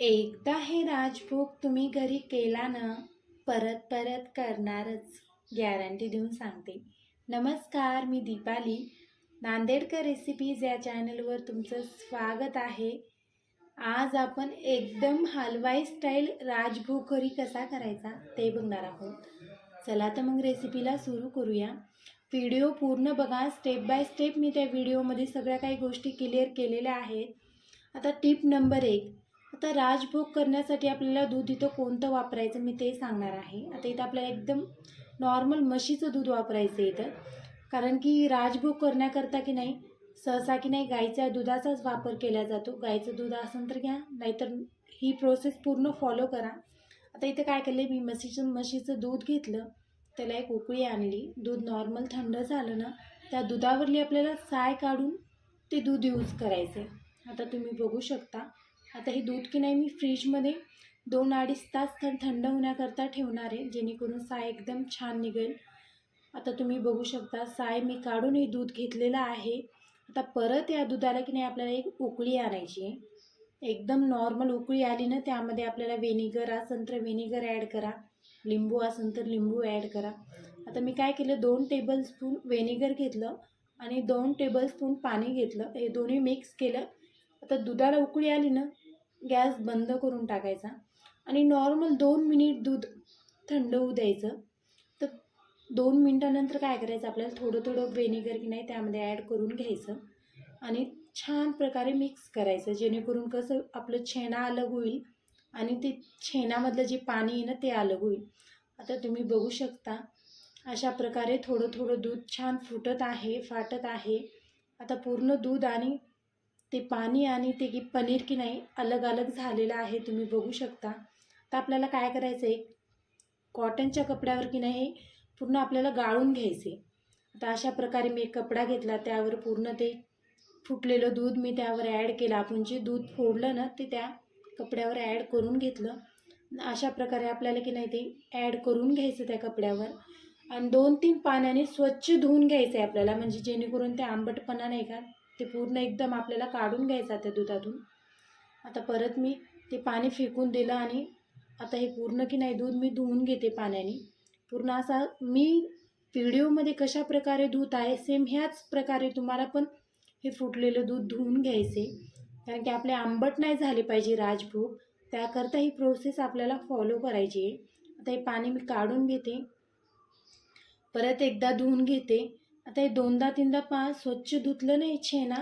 एकदा हे राजभोग तुम्ही घरी केला ना परत परत करणारच. गॅरंटी देऊन सांगते. नमस्कार मी दीपाली. नांदेडकर रेसिपीज या चॅनलवर तुमचं स्वागत आहे. आज आपण एकदम हलवाई स्टाईल राजभोग घरी कसा करायचा ते बघणार आहोत. चला तर मग रेसिपीला सुरू करूया. व्हिडिओ पूर्ण बघा. स्टेप बाय स्टेप मी त्या व्हिडिओमध्ये सगळ्या काही गोष्टी क्लिअर केलेल्या आहेत. आता टिप नंबर एक. आता राजभोग करण्यासाठी आपल्याला दूध इथं कोणतं वापरायचं मी ते सांगणार आहे. आता इथं आपल्याला एकदम नॉर्मल म्हशीचं दूध वापरायचं आहे इथं. कारण की राजभोग करण्याकरता की नाही सहसा की नाही गाईच्या दुधाचाच वापर केला जातो. गाईचं दूध असेल तर घ्या नाहीतर ही प्रोसेस पूर्ण फॉलो करा. आता इथं काय केलं मी म्हशीचं म्हशीचं दूध घेतलं त्याला एक उकळी आणली. दूध नॉर्मल थंड झालं ना त्या दुधावरली आपल्याला साय काढून ते दूध यूज करायचे आता तुम्ही बघू शकता. आता हे दूध की नाही मी फ्रीजमध्ये दोन अडीच तास थं थंड होण्याकरता ठेवणार आहे जेणेकरून साय एकदम छान निघेल. आता तुम्ही बघू शकता साय मी काढून हे दूध घेतलेलं आहे. आता परत या दुधाला की नाही आपल्याला एक उकळी आणायची आहे. एकदम नॉर्मल उकळी आली ना त्यामध्ये आपल्याला व्हेनिगर असेल तर व्हिनेगर ॲड करा. लिंबू असेल तर लिंबू ॲड करा. आता मी काय केलं दोन टेबलस्पून व्हिनेगर घेतलं आणि दोन टेबलस्पून पाणी घेतलं. हे दोन्ही मिक्स केलं. आता दुधाला उकळी आली ना गॅस बंद करून टाकायचा आणि नॉर्मल दोन मिनिट दूध थंड होऊ द्यायचं. तर दोन मिनटानंतर काय करायचं आपल्याला? थोडं थोडं व्हेनेगर की नाही त्यामध्ये ॲड करून घ्यायचं आणि छान प्रकारे मिक्स करायचं जेणेकरून कसं आपलं छेना अलग होईल आणि ते छेनामधलं जे पाणी आहे ना ते अलग होईल. आता तुम्ही बघू शकता अशा प्रकारे थोडं थोडं दूध छान फुटत आहे फाटत आहे. आता पूर्ण दूध आणि ते पाणी आणि ते की पनीर की नाही अलग अलग झालेलं आहे तुम्ही बघू शकता. तर आपल्याला काय करायचं आहे कॉटनच्या कपड्यावर की नाही पूर्ण आपल्याला गाळून घ्यायचे आता अशा प्रकारे मी एक कपडा घेतला त्यावर पूर्ण ते फुटलेलं दूध मी त्यावर ॲड केलं. आपण जे दूध फोडलं ना ते त्या कपड्यावर ॲड करून घेतलं. अशा प्रकारे आपल्याला की नाही ते ॲड करून घ्यायचं त्या कपड्यावर. आणि दोन तीन पाण्याने स्वच्छ धुवून घ्यायचं आहे आपल्याला. म्हणजे जेणेकरून ते आंबटपणा नाही का ते पूर्ण एकदम आपल्याला काढून घ्यायचा त्या दुधातून. आता परत मी ते पाणी फेकून दिलं आणि आता हे पूर्ण की नाही दूध मी धुवून घेते पाण्याने. पूर्ण असा मी व्हिडिओमध्ये कशा प्रकारे धूत आहे सेम ह्याच प्रकारे तुम्हाला पण हे फुटलेलं दूध धुवून घ्यायचे. कारण की आपले आंबट नाही झाले पाहिजे राजभोग त्याकरता ही प्रोसेस आपल्याला फॉलो करायची आहे. आता हे पाणी मी काढून घेते. परत एकदा धुवून घेते. आता हे दोनदा तीनदा पा स्वच्छ धुतलं नाही छेना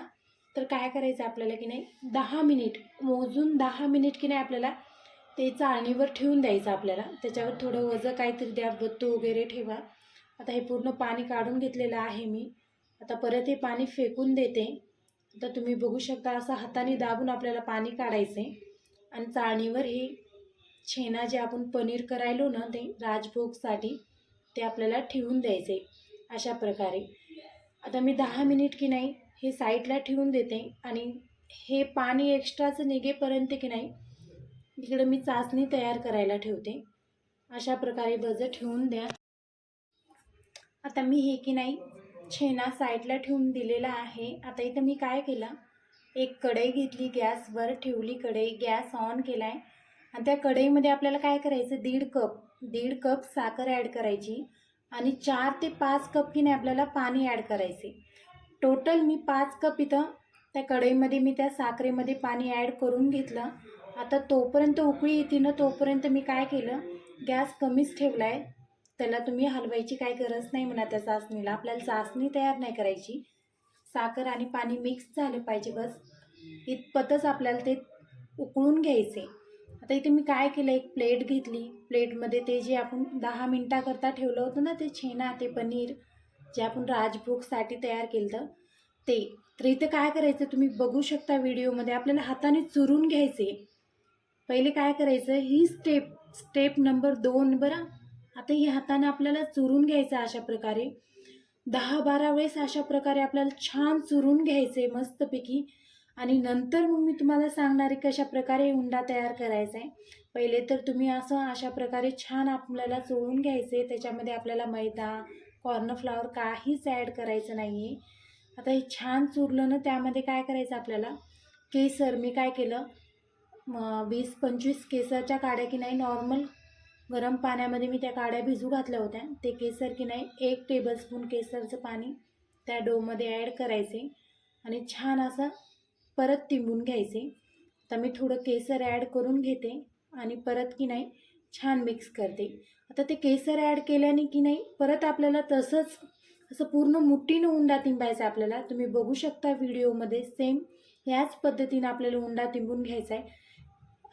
तर काय करायचं आपल्याला की नाही? दहा मिनिट मोजून दहा मिनिट की नाही आपल्याला ते चाळणीवर ठेवून द्यायचं आपल्याला. त्याच्यावर थोडं वजं काहीतरी द्या बत्तू वगैरे ठेवा. आता हे पूर्ण पाणी काढून घेतलेलं आहे मी. आता परत हे पाणी फेकून देते. आता तुम्ही बघू शकता असं हाताने दाबून आपल्याला पाणी काढायचं आहे आणि चाळणीवर हे छेना जे आपण पनीर करायलो ना ते राजभोगसाठी ते आपल्याला ठेवून द्यायचे अशा प्रकारे. आता मी दहा मिनिट की नाही हे साईडला ठेवून देते आणि हे पाणी एक्स्ट्राचं निघेपर्यंत की नाही इकडं मी चाचणी तयार करायला ठेवते. अशा प्रकारे बजं ठेवून द्या. आता मी हे की नाही छेना साईडला ठेवून दिलेला आहे. आता इथं मी काय केलं? एक कढई घेतली गॅसवर ठेवली कढई गॅस ऑन केला आहे आणि त्या कढईमध्ये आपल्याला काय करायचं? दीड कप दीड कप साखर ॲड करायची. आणि चार ते पाच कप की नाही आपल्याला पाणी ॲड करायचे. टोटल मी पाच कप इथं त्या कढईमध्ये मी त्या साखरेमध्ये पाणी ॲड करून घेतलं. आता तोपर्यंत उकळी येते ना तोपर्यंत मी काय केलं? गॅस कमीच ठेवला आहे त्याला तुम्ही हलवायची काही गरज नाही म्हणा त्या चाचणीला आपल्याला चाचणी तयार नाही करायची. साखर आणि पाणी मिक्स झालं पाहिजे बस. इतपतच आपल्याला ते उकळून घ्यायचे. आता इथे मी काय केलं एक प्लेट घेतली. प्लेटमध्ये ते जे आपण दहा मिनटाकरता ठेवलं होतं ना ते छेना ते पनीर जे आपण राजभोगसाठी तयार केलं ते. तर इथं काय करायचं तुम्ही बघू शकता व्हिडिओमध्ये आपल्याला हाताने चुरून घ्यायचे पहिले काय करायचं ही स्टेप स्टेप नंबर दोन बरं. आता ही हाताने आपल्याला चुरून घ्यायचं अशा प्रकारे. दहा बारा वेळेस अशा प्रकारे आपल्याला छान चुरून घ्यायचे मस्तपैकी. आणि नंतर मग मी तुम्हाला सांगणार आहे कशा प्रकारे उंडा तयार करायचा आहे. पहिले तर तुम्ही असं अशा प्रकारे छान आपल्याला चोळून घ्यायचे. त्याच्यामध्ये आपल्याला मैदा कॉर्नफ्लावर काहीच ॲड करायचं नाही आहे आता हे छान चुरलं ना त्यामध्ये काय करायचं आपल्याला? केसर. मी काय केलं? वीस पंचवीस केसरच्या काड्या की नाही नॉर्मल गरम पाण्यामध्ये मी त्या काड्या भिजू घातल्या होत्या. ते केसर की नाही एक टेबलस्पून केसरचं पाणी त्या डोमध्ये ॲड करायचे. आणि छान असं परत तिंबून घ्यायचे. आता मी थोडं केसर ॲड करून घेते आणि परत की नाही छान मिक्स करते. आता ते केसर ॲड केल्याने की नाही परत आपल्याला तसंच असं पूर्ण मुठीनं उंडा तिंबायचा आपल्याला. तुम्ही बघू शकता व्हिडिओमध्ये सेम ह्याच पद्धतीनं आपल्याला उंडा तिंबून घ्यायचा आहे.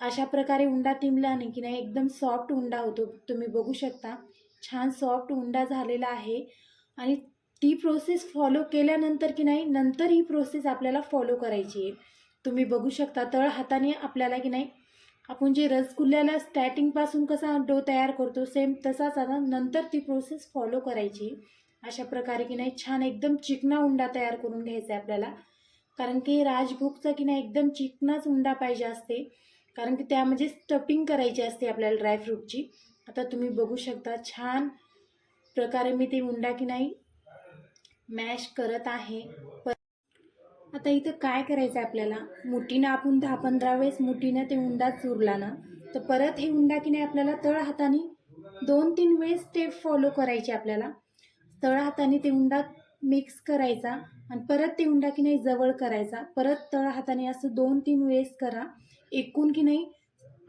अशा प्रकारे उंडा तिंबल्याने की नाही एकदम सॉफ्ट उंडा होतो. तुम्ही बघू शकता. छान सॉफ्ट उंडा झालेला आहे. आणि ती प्रोसेस फॉलो केल्यानंतर की नाही नंतर ही प्रोसेस आपल्याला फॉलो करायची आहे. तुम्ही बघू शकता तळ हाताने आपल्याला की नाही आपण जे रसगुल्ल्याला स्टार्टिंगपासून कसा डो तयार करतो सेम तसाच आता नंतर ती प्रोसेस फॉलो करायची अशा प्रकारे की नाही छान एकदम चिकना उंडा तयार करून घ्यायचा आहे आपल्याला. कारण की राजभोगचा की नाही एकदम चिकनाच उंडा पाहिजे असते. कारण की त्यामध्ये म्हणजे स्टपिंग करायची असते आपल्याला ड्रायफ्रूटची आता तुम्ही बघू शकता छान प्रकारे मी ते उंडा की नाही मॅश करत आहे. आता इथं काय करायचं आहे आपल्याला? मुठीनं आपण दहा पंधरा वेळेस मुठीनं ते उंडा चुरला ना तर परत हे उंडा की नाही आपल्याला तळ हाताने दोन तीन वेळेस स्टेप फॉलो करायचे आपल्याला. तळ हाताने ते उंडा मिक्स करायचा आणि परत ते उंडा की नाही जवळ करायचा. परत तळ हाताने असं दोन तीन वेळेस करा. एकूण की नाही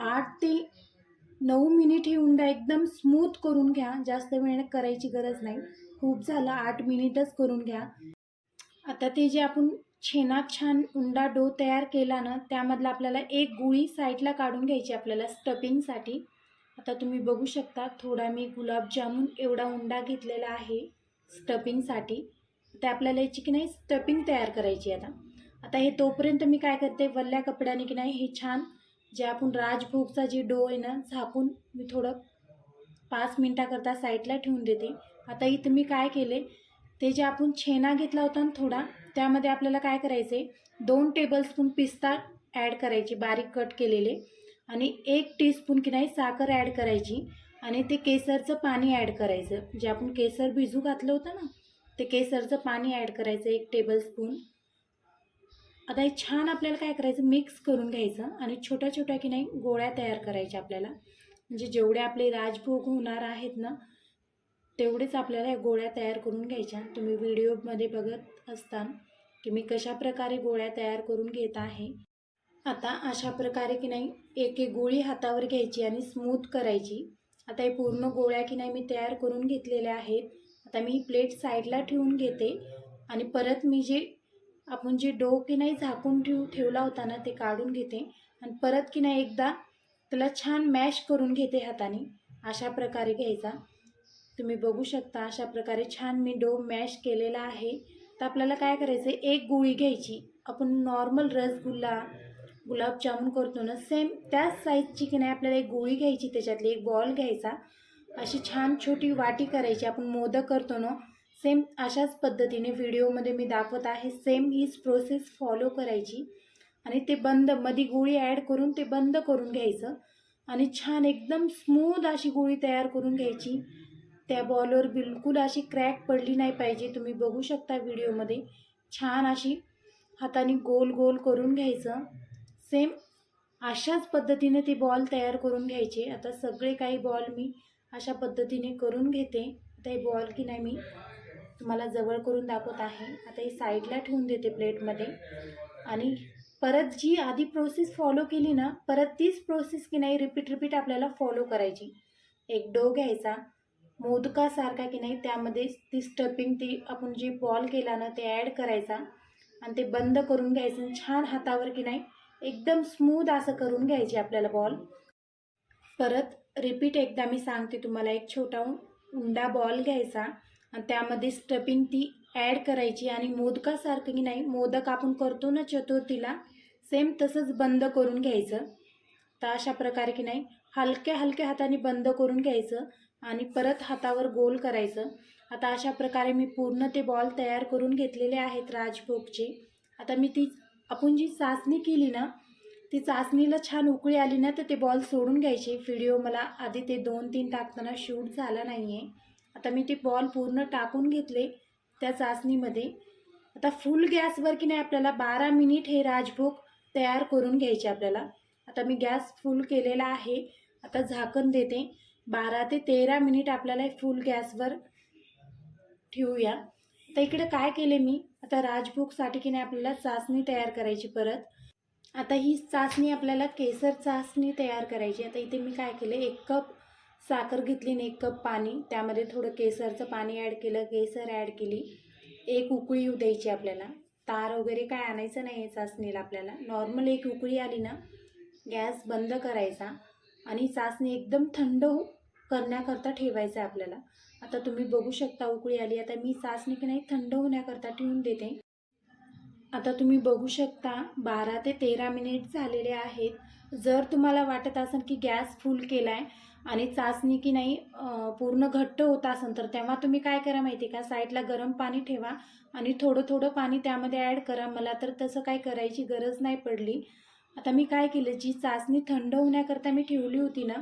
आठ ते नऊ मिनिट हे उंडा एकदम स्मूथ करून घ्या. जास्त वेळ करायची गरज नाही. खूप झालं आठ मिनिटच करून घ्या. आता ते जे आपण छेनात छान उंडा डो तयार केला ना त्यामधला आपल्याला एक गुळी साईडला काढून घ्यायची आपल्याला स्टपिंगसाठी आता तुम्ही बघू शकता थोडा मी गुलाबजामून एवढा उंडा घेतलेला आहे स्टपिंगसाठी ते आपल्याला याची की नाही स्टपिंग तयार करायची आता. आता हे तोपर्यंत मी काय करते वल्ल्या कपड्याने की नाही हे छान जे आपण राजभोगचा जे डो आहे ना झाकून मी थोडं पाच मिनटाकरता साईडला ठेवून देते. आता इथं मी काय केले ते जे आपण छेना घेतला होता ना थोडा त्यामध्ये आपल्याला काय करायचे दोन टेबलस्पून पिस्ता ॲड करायची बारीक कट केलेले आणि एक टीस्पून की नाही साखर ॲड करायची आणि ते केसरचं पाणी ॲड करायचं. जे आपण केसर भिजू घातलं होतं ना ते केसरचं पाणी ॲड करायचं एक टेबलस्पून आता हे छान आपल्याला काय करायचं मिक्स करून घ्यायचं आणि छोट्या छोट्या की नाही गोळ्या तयार करायच्या आपल्याला. म्हणजे जेवढे आपले राजभोग होणार आहेत ना तेवढेच आपल्याला या गोळ्या तयार करून घ्यायच्या. तुम्ही व्हिडिओमध्ये बघत असताल की मी कशा प्रकारे गोळ्या तयार करून घेत आहे. आता अशा प्रकारे की नाही एक एक गोळी हातावर घ्यायची आणि स्मूथ करायची. आता हे पूर्ण गोळ्या की नाही मी तयार करून घेतलेल्या आहेत. आता मी ही प्लेट साईडला ठेवून घेते आणि परत मी जे आपण जे डो की नाही झाकून ठेवू ठेवला होता ना ते काढून घेते. आणि परत की नाही एकदा त्याला छान मॅश करून घेते हाताने. अशा प्रकारे घ्यायचा. तुम्ही बघू शकता अशा प्रकारे छान मी डो मॅश केलेला आहे. तर आपल्याला काय करायचं आहे एक गोळी घ्यायची. आपण नॉर्मल रसगुल्ला गुलाबजामुन करतो ना सेम त्याच साईजची की नाही आपल्याला एक गोळी घ्यायची त्याच्यातली एक बॉल घ्यायचा. अशी छान छोटी वाटी करायची. आपण मोदक करतो ना सेम अशाच पद्धतीने व्हिडिओमध्ये मी दाखवत आहे. सेम हीच प्रोसेस फॉलो करायची. आणि ते बंदमध्ये गोळी ॲड करून ते बंद करून घ्यायचं. आणि छान एकदम स्मूथ अशी गोळी तयार करून घ्यायची. त्या बॉलवर बिलकुल अशी क्रॅक पडली नाही पाहिजे. तुम्ही बघू शकता व्हिडिओमध्ये छान अशी हाताने गोल गोल करून घ्यायचं. सेम अशाच पद्धतीने ते बॉल तयार करून घ्यायचे. आता सगळे काही बॉल मी अशा पद्धतीने करून घेते. आता हे बॉल की नाही मी तुम्हाला जवळ करून दाखवत आहे. आता हे साईडला ठेवून देते प्लेटमध्ये आणि परत जी आधी प्रोसेस फॉलो केली ना परत तीच प्रोसेस की नाही रिपीट रिपीट आपल्याला फॉलो करायची. एक डो घ्यायचा. मोदकासारखा की नाही त्यामध्ये ती स्टपिंग ती आपण जी बॉल केला ना ते ॲड करायचा आणि ते बंद करून घ्यायचं आणि छान हातावर की नाही एकदम स्मूथ असं करून घ्यायची आपल्याला बॉल परत रिपीट एकदा मी सांगते तुम्हाला एक छोटा उंडा बॉल घ्यायचा आणि त्यामध्ये स्टपिंग ती ॲड करायची आणि मोदकासारखं की नाही मोदक आपण करतो ना चतुर्थीला सेम तसंच बंद करून घ्यायचं. तर अशा प्रकारे की नाही हलक्या हलक्या हाताने बंद करून घ्यायचं आणि परत हातावर गोल करायचं. आता अशा प्रकारे मी पूर्ण ते बॉल तयार करून घेतलेले आहेत राजभोगचे. आता मी ती आपण जी चाचणी केली ना ती चाचणीला छान उकळी आली ना तर ते बॉल सोडून घ्यायचे. व्हिडिओ मला आधी ते दोन तीन टाकताना शूट झाला नाही आहे आता मी ते बॉल पूर्ण टाकून घेतले त्या चाचणीमध्ये. आता फुल गॅसवर की नाही आपल्याला बारा मिनिट हे राजभोग तयार करून घ्यायचे आपल्याला. आता मी गॅस फुल केलेला आहे. आता झाकण देते. बारा ते तेरा मिनिट आपल्याला फुल गॅसवर ठेवूया. तर इकडे काय केले मी? आता राजभोगसाठी की नाही आपल्याला चाचणी तयार करायची परत. आता ही चाचणी आपल्याला केसर चाचणी तयार करायची. आता इथे मी काय केले? एक कप साखर घेतली आणि एक कप पाणी. त्यामध्ये थोडं केसरचं पाणी ॲड केलं. केसर ॲड केली. एक उकळी येऊ द्यायची आपल्याला. तार वगैरे काय आणायचं नाही आहे चाचणीला आपल्याला. नॉर्मल एक उकळी आली ना गॅस बंद करायचा. आणि चाचणी एकदम थंड करण्याकरता ठेवायचं आहे आपल्याला. आता तुम्ही बघू शकता उकळी आली. आता मी चाचणी की नाही थंड होण्याकरता ठेवून देते. आता तुम्ही बघू शकता बारा ते तेरा मिनिट झालेले आहेत. जर तुम्हाला वाटत असेल की गॅस फुल केला आहे आणि चाचणी की नाही पूर्ण घट्ट होत असेल तर तेव्हा तुम्ही काय करा माहिती आहे का? साईडला गरम पाणी ठेवा आणि थोडं थोडं पाणी त्यामध्ये ॲड करा. मला तर तसं काय करायची गरज नाही पडली. आता मी काय केलं जी चाचणी थंड होण्याकरता मी ठेवली होती ना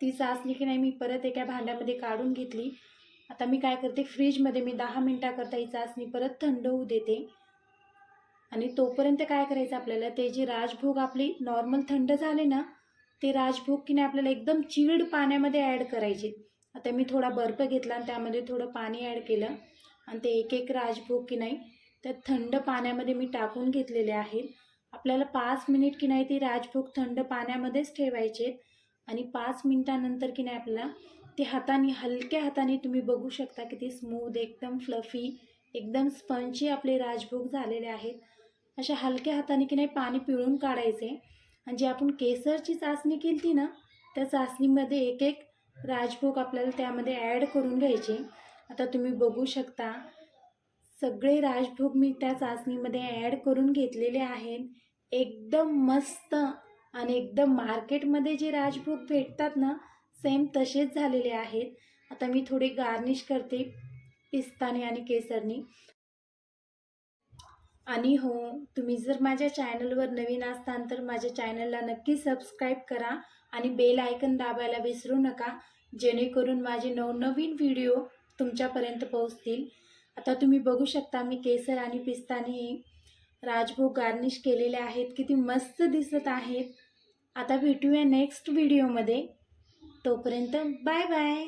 ती चाचणी की नाही मी परत एका भांड्यामध्ये काढून घेतली. आता मी काय करते फ्रीजमध्ये मी दहा मिनटाकरता ही चाचणी परत थंड होऊ देते. आणि तोपर्यंत काय करायचं आपल्याला ते जे राजभोग आपली नॉर्मल थंड झाले ना ते राजभोग की नाही आपल्याला एकदम चिल्ड पाण्यामध्ये ॲड करायचे. आता मी थोडा बर्फ घेतला आणि त्यामध्ये थोडं पाणी ॲड केलं. आणि ते एक एक राजभोग की नाही त्या थंड पाण्यामध्ये मी टाकून घेतलेले आहेत. आपल्याला पाच मिनिट की नाही ते राजभोग थंड पाण्यामध्येच ठेवायचे आणि पाच मिनिटानंतर की नाही आपल्याला ते हाताने हलक्या हाताने तुम्ही बघू शकता किती स्मूथ एकदम फ्लफी एकदम स्पंची आपले राजभोग झालेले आहेत. अशा हलक्या हाताने की नाही पाणी पिळून काढायचे. आणि जी आपण केसरची चाचणी केली ती ना त्या चाचणीमध्ये एक एक राजभोग आपल्याला त्यामध्ये ॲड करून घ्यायचे. आता तुम्ही बघू शकता सगळे राजभोग मी त्या चाचणीमध्ये ॲड करून घेतलेले आहेत. एकदम मस्त आणि एकदम मार्केटमध्ये जे राजभोग भेटतात ना सेम तसेच झालेले आहेत. आता मी थोडे गार्निश करते पिस्ताने आणि केसरनी. आणि हो तुम्ही जर माझ्या चॅनलवर नवीन असताल तर माझ्या चॅनलला नक्की सबस्क्राईब करा आणि बेल आयकन दाबायला विसरू नका जेणेकरून माझे नवनवीन व्हिडिओ तुमच्यापर्यंत पोहोचतील. आता तुम्ही बघू शकता मी केसर आणि पिस्ताने राजभोग गार्निश केलेले आहेत. किती मस्त दिसत आहेत. आता भेटूया नेक्स्ट व्हिडिओमध्ये तोपर्यंत बाय बाय